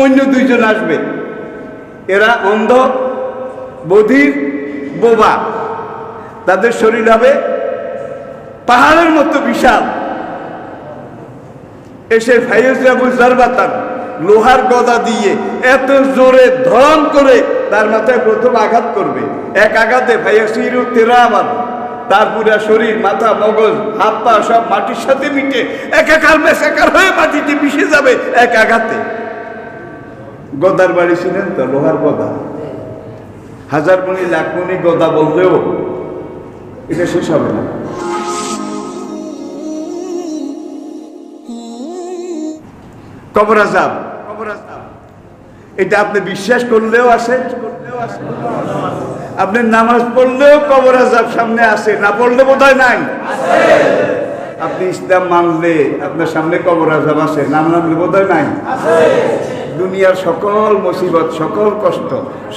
অন্য দুইজন আসবে। এরা অন্ধ, বধির, বোবা। তাদের শরীর হবে পাহাড়ের মতো বিশাল। এসে ফাইজরাবু জারবাতান লোহার গদা দিয়ে এত জোরে ধরন করে তার মাথায় প্রথম আঘাত করবে। এক আঘাতে ফাইয়াসিরু তেরাবান তার পুরা শরীর, মাথা, মগজ হাত পা সব মাটির সাথে মিটে একাকার মেশাকার হয়ে মাটিতে মিশে যাবে এক আঘাতে। গদার বাড়ি ছিলেন তো, লোহার গদা? হাজার মনি, লাখ মনি গদা বললেও এটা শেষ হবে না। কবর আজাব এটা আপনি বিশ্বাস করলেও আসে, আপনি নামাজ পড়লেও কবর আজাব সামনে আসে, না পড়লে বোধ নাই। আপনি ইসলাম মানলে আপনার সামনে কবর আজাব আসে, না মানলে বোধ নাই। দুনিয়ার সকল মুসিবত, সকল কষ্ট,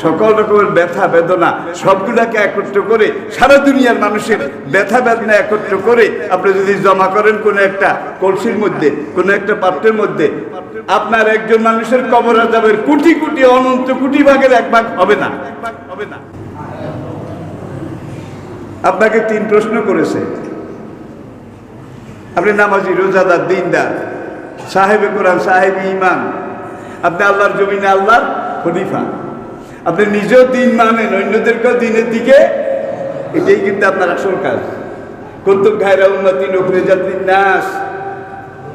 সকল রকমের ব্যথা, বেদনা, সবগুলাকে একত্র করে সারা দুনিয়ার মানুষের ব্যথা, বেদনা একত্র করে আপনি যদি জমা করেন কোনো একটা কলসির মধ্যে, কোনো একটা পাত্রের মধ্যে, আপনার একজন মানুষের কবর আজাবের কোটি কোটি, অনন্ত কোটি ভাগের এক ভাগ হবে না। হবে না আপনাকে তিন প্রশ্ন করেছে। আপনি নামাজি, রোজাদার, দিনদার, সাহেবে কোরআন, সাহেব ইমান আপনি আল্লাহর জমিনে আল্লাহর খলিফা। আপনি নিজেও দিন মানেন, অন্যদেরকেও দিনের দিকে। এটাই কিন্তু আপনার আসল কাজ। কুন্তুম ঘায়রা উন্নতি নকরে জাতির নাস।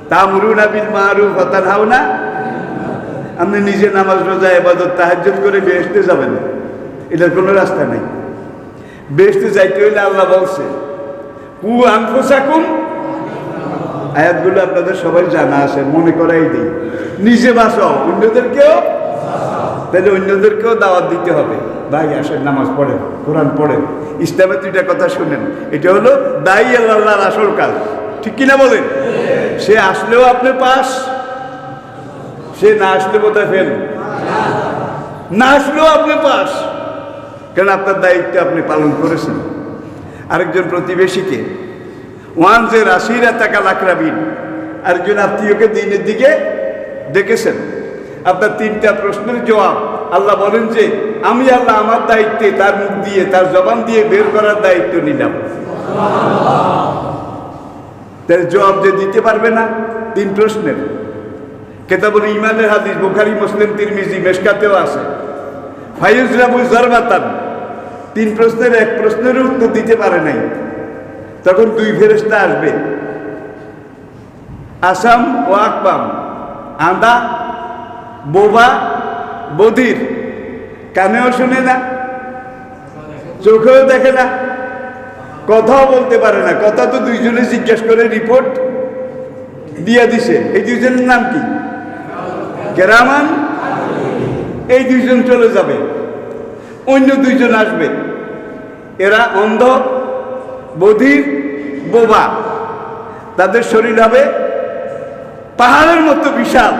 তামরুন আবিল মারুফ হতান হাও না আপনি নিজে নামাজ, রোজা এবাদত তাহাজ্জুদ করে বেহেশতে যাবেন। এটার কোনো রাস্তা নেই। বেহেশতে যাইতে হইলে আল্লাহ বলছে, কু আনফুসাকুম আয়াতগুলো আপনাদের সবাই জানা আছে, মনে করাই দিই। নিজে বাঁচাও, অন্যদেরকেও তাহলে অন্যদেরকেও দাওয়াত দিতে হবে। ভাই, আসেন, নামাজ পড়েন, কোরআন পড়েন। ইসলামের দুইটা কথা শুনেন। এটা হলো দায়ী আল্লাহর আসল কাজ। ঠিক কিনা বলেন? সে আসলেও আপনি পাস, সে না আসলে বোধহয় ফেল? না আসলেও আপনি পাস। কেন আপনার দায়িত্ব আপনি পালন করেছেন। আরেকজন প্রতিবেশীকে ওয়ান যে রাশিরা টাকা লাকরাবিন আরেকজন আত্মীয়কে দিনের দিকে ডেকেছেন। আপনার তিনটা প্রশ্নের জবাব। আল্লাহ বলেন যে, আমি আল্লাহ আমার দায়িত্বে তার মুখ দিয়ে, তার জবান দিয়ে বের করার দায়িত্ব নিলাম। তার জবাব যে দিতে পারবে না, তিন প্রশ্নের। কেতাবুল ইমানের হাদিস, বুখারি, মুসলিম, তিরমিজি, মেশকাতেও আছে। ফাইজ রাবু জরবাতান তিন প্রশ্নের, এক প্রশ্নের উত্তর দিতে পারে নাই। তখন দুই ফেরেস্তা আসবে। আসাম ও আকবাম আন্দা বোবা বধির কানেও শুনে না, চোখেও দেখে না, কথাও বলতে পারে না। কথা তো দুইজনে জিজ্ঞেস করে রিপোর্ট দিয়া দিছে। এই দুইজনের নাম কি? কেরামান? এই দুইজন চলে যাবে। অন্য দুইজন আসবে। এরা অন্ধ, বধির বোবা। তাদের শরীর হবে পাহাড়ের মতো বিশাল।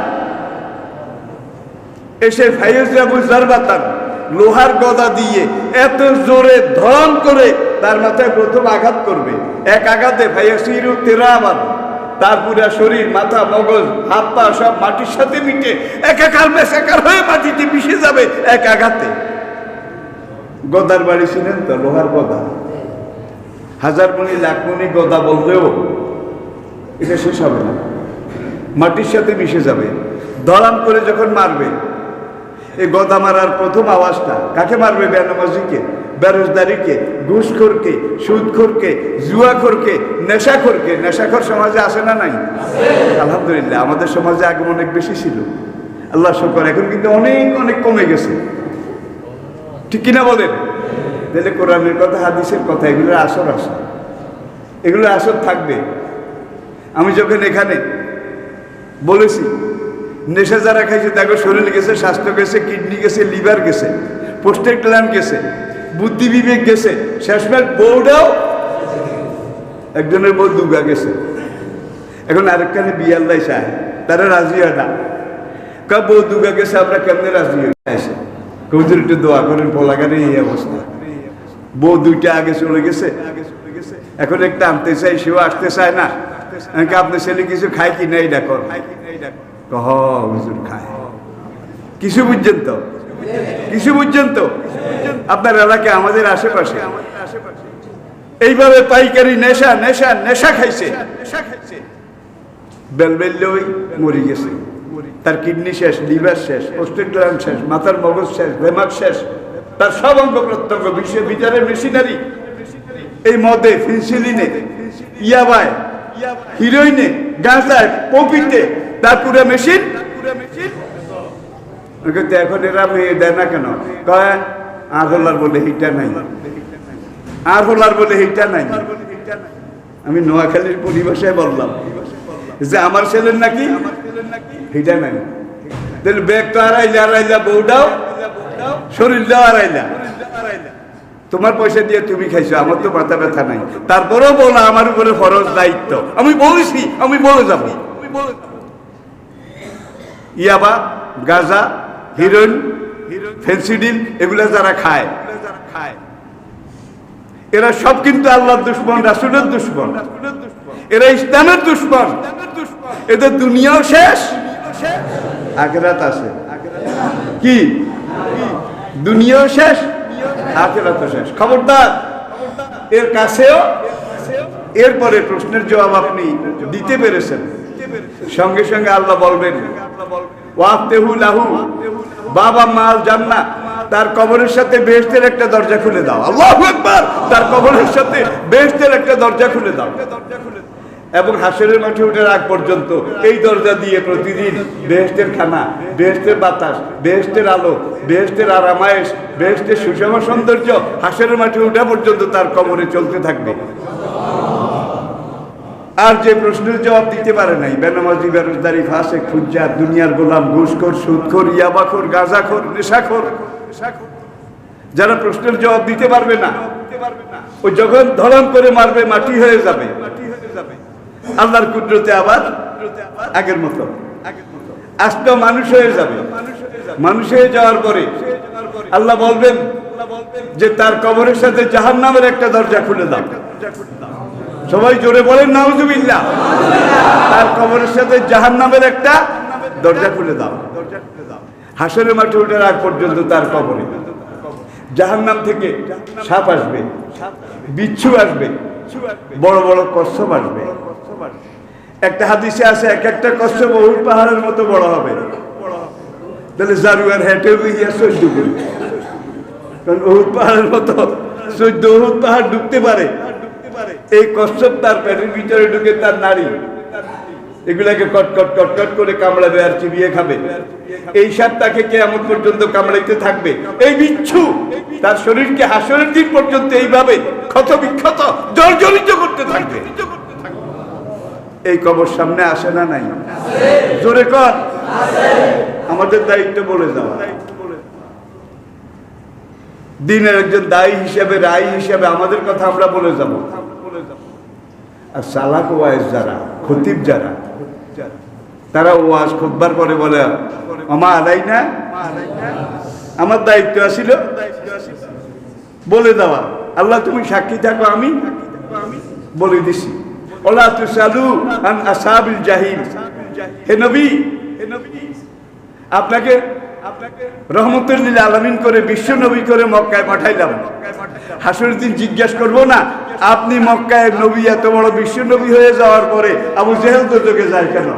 এসে ফাইজরাবু জারবাতান লোহার গদা দিয়ে এত জোরে ধরন করে তার মাথায় প্রথম আঘাত করবে। এক আঘাতে ফাইয়াসিরু তেরাবান তার শরীর, মাথা, মগজ, হাত, পা সব মাটির সাথে মিটে একাকার মেশাকার হয়ে মাটিতে মিশে যাবে এক আঘাতে। গদার বাড়ি ছিলেন তো, লোহার গদা। হাজার মনি, লাখ মনি, গদা বললেও এটা শেষ হবে না। মাটির সাথে মিশে যাবে। দলাম করে যখন মারবে, এই গদা মারার প্রথম আওয়াজটা কাকে মারবে বেনামাজিকে, বেরোজদারিকে, ঘুষখোরকে, সুদখোরকে, জুয়াখোরকে, নেশাখোরকে? নেশাখোর সমাজে আসে না নাই? আলহামদুলিল্লাহ, আমাদের সমাজে আগে অনেক বেশি ছিল। আল্লাহ শুকর, এখন কিন্তু অনেক অনেক কমে গেছে। ঠিক কিনা বলেন? তাহলে কোরআনের কথা, হাদিসের কথা এগুলোর আসর আসে এগুলো আসর থাকবে। আমি যখন এখানে বলেছি, নেশা যারা খাইছে, দেখো শরীর গেছে, স্বাস্থ্য গেছে, কিডনি গেছে, লিভার গেছে পোস্টের গ্ল্যান্ড গেছে, বুদ্ধি বিবেক গেছে, শেষমেশ বউটাও একজনের বউ দুগা গেছে। এখন আরেকখানে বিয়াল্লাই চায় তারা রাজি হয় না। কা বউ দুগা গেছে, আমরা কেমনে রাজি হই? এসে কৌজুর একটু দোয়া করেন পোলাগানে এই অবস্থা। বউ দুইটা আগে চলে গেছে। এখন একটা আনতে চাই সেও আসতে চায় না। আপনার ছেলে কিছু খায় কি না এই দেখো কহ, হুজুর খায়। কিছু বুঝছেন তো? কিছু বুঝছেন তো? আপনার এলাকায় আমাদের আশেপাশে? এইভাবে পাইকারি নেশা নেশা নেশা খাইছে। বেলবেললেই মরে গেছে। তার কিডনি শেষ, লিভার শেষ পোস্টেড শেষ, মাথার মগজ শেষ দেমাগ শেষ। তার সব অঙ্গ প্রত্যঙ্গ বিশ্বের বিচারের মেশিনারি। এই মদে, ফিনসিলিনে, ইয়াবায়, হিরোইনে, গাঁজায় পপিতে তার পুরো মেশিন। কিন্তু এখন এরা মেয়ে দেয় না কেন? কয়, আর হলার বলে হিটা নাই। আর হলার বলে হিটা নাই। আমি নোয়াখালীর পরিভাষায় বললাম যে, আমার ছেলের নাকি হিটা নাই। তাহলে ব্যাগ তো হারাইলা হারাইলা বউটাও শরীরটাও হারাইলা। তোমার পয়সা দিয়ে তুমি খাইছো, আমার তো মাথা ব্যথা নাই। তারপরেও বলো, আমার উপরে ফরজ দায়িত্ব। আমি বলেছি, আমি বলে যাব। ইয়াবা, গাজা, হিরোইন, ফেন্সিডিল, এগুলা যারা খায়, এরা সব কিন্তু আল্লাহর দুশ্মন, রাসুলের দুশ্মন। এরা ইসলামের দুশ্মন। এদের দুনিয়াও শেষ, আখেরাত আছে। কি? দুনিয়াও শেষ আখেরাত শেষ। খবরদার, এর কাছেও, এরপরে প্রশ্নের জবাব আপনি দিতে পেরেছেন। সঙ্গে সঙ্গে আল্লাহ বলবেন, ওয়াফতেহু লাহু, বাবা মাল জান্না তার কবরের সাথে বেহেশতের একটা দরজা খুলে দাও। আল্লাহু তার কবরের সাথে বেহেশতের একটা দরজা খুলে দাও দরজা খুলে দাও। এবং হাসরের মাঠে উঠার আগ পর্যন্ত এই দরজা দিয়ে প্রতিদিন বেহেশতের খানা, বেহেশতের বাতাস, বেহেশতের আলো, বেহেশতের আরামায়েশ, বেহেশতের সুষম সৌন্দর্য হাসরের মাঠে উঠা পর্যন্ত তার কবরে চলতে থাকবে। আর যে প্রশ্নের জবাব দিতে পারে নাই, বেনামাজি বেরোজদারি ফাঁসে খুঁজা, দুনিয়ার গোলাম ঘুষখোর, সুদখোর, ইয়াবাখোর, গাঁজাখোর, নেশাখোর যারা প্রশ্নের জবাব দিতে পারবে না, ও যখন ধরন করে মারবে, মাটি হয়ে যাবে। আল্লাহর কুদরতে আবার আগের মতো। আজকে মানুষ হয়ে যাবে। মানুষ হয়ে যাওয়ার পরে আল্লাহ বলবেন যে তার কবরের সাথে জাহান নামের একটা দরজা খুলে দাও। সবাই জোরে বলেন, নাউজুবিল্লাহ। তার কবরের সাথে জাহান নামের একটা দরজা খুলে দাও। হাসরের মাঠে ওঠার আগ পর্যন্ত তার কবরে। জাহান নাম থেকে সাপ আসবে, বিচ্ছু আসবে, বড় বড় কচ্ছপ আসবে। একটা হাদিসে আছে, এক একটা কচ্ছপ বহু পাহাড়ের মতো বড় হবে। তাহলে জারুয়ার হেঁটে করি। কারণ পাহাড়ের মতো পাহাড় পারে। এই কচ্ছপ তার পেটের ভিতরে ঢুকে তার নারী। এগুলাকে কটকট কটকট করে কামড়াবে আর চিবিয়ে খাবে। এই সাপ তাকে কেমন পর্যন্ত কামড়াইতে থাকবে। এই বিচ্ছু, তার শরীরকে হাসরের দিন পর্যন্ত এইভাবে ক্ষত বিক্ষত জর্জরিত করতে থাকবে। এই কবর সামনে আসে না নাই? জোরে কর। আমাদের দায়িত্ব বলে যাওয়া দিনের একজন দায়ী হিসেবে, রায় হিসেবে আমাদের কথা আমরা বলে যাব। আর সালাক ওয়াইজ যারা, খতিব যারা, তারা ওয়াজ খুববার পরে বলে, আমা আলাই না আমার দায়িত্ব আসিল। বলে দেওয়া। আল্লাহ তুমি সাক্ষী থাকো, আমি বলে দিছি। আলমিন করে বিশ্ব নবী করে মক্কায় পাঠাইলাম। জিজ্ঞেস করব না, আপনি মক্কায় নবী, এত বড় বিশ্ব নবী হয়ে যাওয়ার পরে আবু জেহেল দুর্যোগে যায় কেন?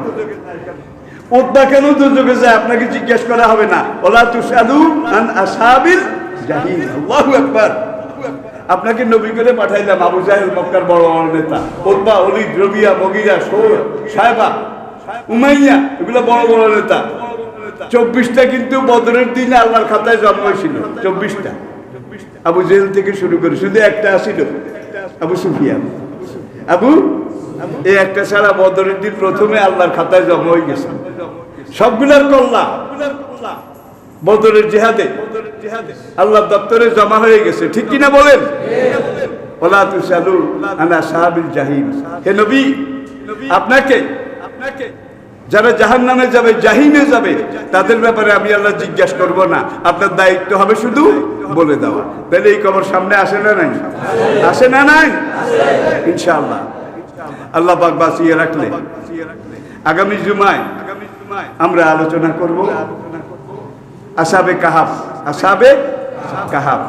ওদ্দা কেন দুর্যোগে যায়? আপনাকে জিজ্ঞেস করা হবে না। ওলা তুসালু আন আসাবিল জাহিল। আল্লাহু আকবার। আপনাকে নবী করে পাঠাইলাম আবু জাহেল মক্কার বড় বড় নেতা ওদ্বা অলিদ রবিয়া সৌর সাহেবা, উমাইয়া, এগুলো বড় বড় নেতা। চব্বিশটা কিন্তু বদরের দিনে আল্লাহর খাতায় জন্ম হয়েছিল, চব্বিশটা। আবু জেল থেকে শুরু করে, শুধু একটা আসিল আবু সুফিয়ান। আবু, এই একটা ছাড়া বদরের দিন প্রথমে আল্লাহর খাতায় জন্ম হয়ে গেছে। সবগুলার কল্লা, বদরের জেহাদে আল্লাহ দপ্তরে জমা হয়ে গেছে। ঠিক কিনা বলেন? ওলা তুসালু আনা সাহাবিল জাহিন হে নবী আপনাকে আপনাকে যারা জাহান নামে যাবে জাহিনে যাবে তাদের ব্যাপারে আমি আল্লাহ জিজ্ঞাসা করব না। আপনার দায়িত্ব হবে শুধু বলে দেওয়া। তাহলে এই খবর সামনে আসে না নাই? আসে না নাই? ইনশাআল্লাহ। আল্লাহ পাক বাঁচিয়ে রাখলে। আগামী জুমায় আমরা আলোচনা করব। আসাবে কাহাব। আসাবে কাহাব।